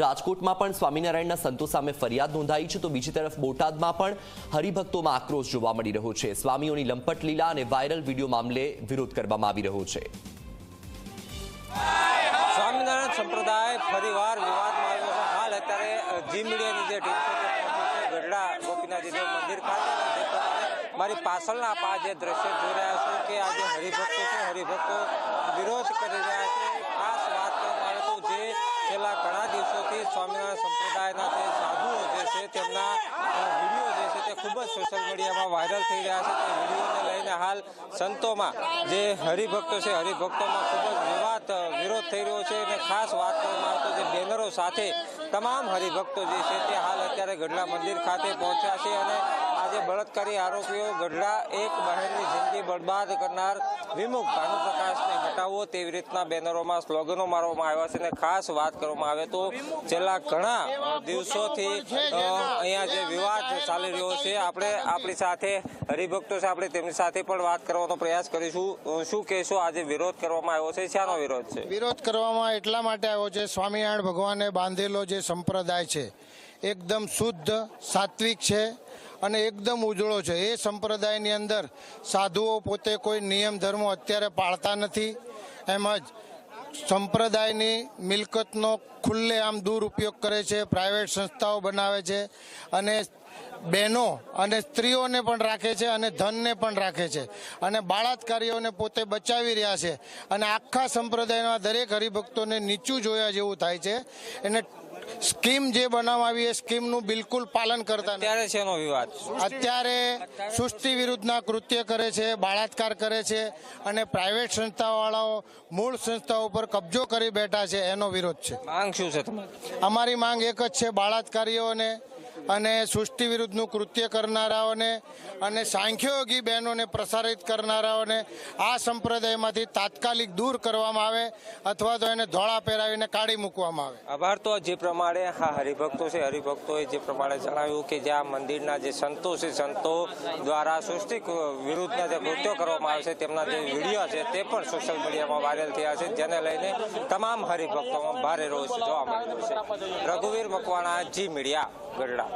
રાજકોટમાં પણ સ્વામિનારાયણના સંતો સામે ફરિયાદ નોંધાઈ છે તો બીજી તરફ બોટાદમાં પણ હરિભક્તોમાં આક્રોશ જોવા મળી રહ્યો છે. સ્વામીઓની લંપટ લીલા અને વાયરલ વીડિયો મામલે વિરોધ કરવામાં આવી રહ્યો છે. સ્વામિનારાયણ સંપ્રદાય ફરીવાર વિવાદમાં આવ્યો હાલ અત્યારે જી મીડિયાની જે ટીમ છે ગઢડા ગોપીનાથજી મંદિર ખાતે. મારી પાછળના આપ જે દ્રશ્ય જોઈ રહ્યા છો કે આજે હરિભક્તો છે, હરિભક્તો વિરોધ કરી રહ્યા છે ખાસ વાત કરવામાં આવે તો જે છેલ્લા ઘણા દિવસોથી સ્વામિનારાયણ સંપ્રદાયના જે સાધુઓ જે છે તેમના અ, વીડિયો જે છે તે ખૂબ જ સોશિયલ મીડિયામાં વાયરલ થઈ રહ્યા છે. તે વિડીયોને લઈને હાલ સંતોમાં જે હરિભક્તો છે, હરિભક્તોમાં ખૂબ જ વિવાદ વિરોધ થઈ રહ્યો છે. અને ખાસ વાત કરવામાં આવતો જે બેનરો સાથે તમામ હરિભક્તો જે છે તે હાલ અત્યારે ગઢડા મંદિર ખાતે પહોંચ્યા છે અને આજે બળાત્કારી આરોપીઓ ગઢડા એક બહેનની જિંદગી બરબાદ કરનાર વિમુખ ભાનુપ્રકાશને હટાવો તેવી રીતના બેનરોમાં સ્લોગનો મારવામાં આવ્યા છે અને ખાસ વાત કરવામાં આવે તો છેલ્લા ઘણા દિવસોથી અહીંયા જે વિવાદ ચાલી રહ્યો છે, આપણે આપણી સાથે હરિભક્તો છે, આપણે તેમની સાથે પણ વાત કરવાનો પ્રયાસ કરીશું. શું કહેશો? આજે વિરોધ કરવામાં આવ્યો છે. શાનો વિરોધ છે? વિરોધ કરવામાં એટલા માટે આવ્યો છે, સ્વામિનારાયણ ભગવાને બાંધેલો જે સંપ્રદાય છે, એકદમ શુદ્ધ, સાત્વિક છે અને એકદમ ઉજળો છે. એ સંપ્રદાયની અંદર સાધુઓ પોતે કોઈ નિયમ, ધર્મો અત્યારે પાળતા નથી. એમજ સંપ્રદાયની મિલકતનો ખુલ્લે આમ દુરુપયોગ કરે છે, પ્રાઇવેટ સંસ્થાઓ બનાવે છે અને બહેનો અને સ્ત્રીઓને પણ રાખે છે અને ધનને પણ રાખે છે. અને બાળાત્કારીઓને પોતે બચાવી રહ્યા છે. અને આખા સંપ્રદાયના દરેક હરિભક્તોને નીચું જોયા જેવું થાય છે. એને સ્કીમ જે બનાવવામાં આવી એ સ્કીમનું બિલકુલ પાલન કરતા અત્યારે શેનો વિવાદ. અત્યારે સુસ્તી વિરુદ્ધના કૃત્ય કરે છે બાળાત્કાર કરે છે અને પ્રાઇવેટ સંસ્થાવાળાઓ મૂળ સંસ્થાઓ પર કબજો કરી બેઠા છે એનો વિરોધ છે. માંગ શું છે તમારી? અમારી માંગ એક જ છે બાળાત્કારીઓને અને સૃષ્ટિ વિરુદ્ધનું કૃત્ય કરનારાઓને અને સાંખ્યોગી બહેનોને પ્રસારિત કરનારાઓને આ સંપ્રદાયમાંથી તાત્કાલિક દૂર કરવામાં આવે અથવા તો એને ધોળા પહેરાવીને કાઢી મૂકવામાં આવે. આભાર તો જે પ્રમાણે હા, હરિભક્તો છે, હરિભક્તોએ જે પ્રમાણે જણાવ્યું કે જે આ મંદિરના જે સંતો છે, સંતો દ્વારા સૃષ્ટિ વિરુદ્ધના જે કૃત્યો કરવામાં આવે છે, તેમના જે વીડિયો છે તે પણ સોશિયલ મીડિયામાં વાયરલ થયા છે, જેને લઈને તમામ હરિભક્તોમાં ભારે રોષ જોવા મળી રહ્યો છે. રઘુવીર મકવાણા, જી મીડિયા, ગઢડા.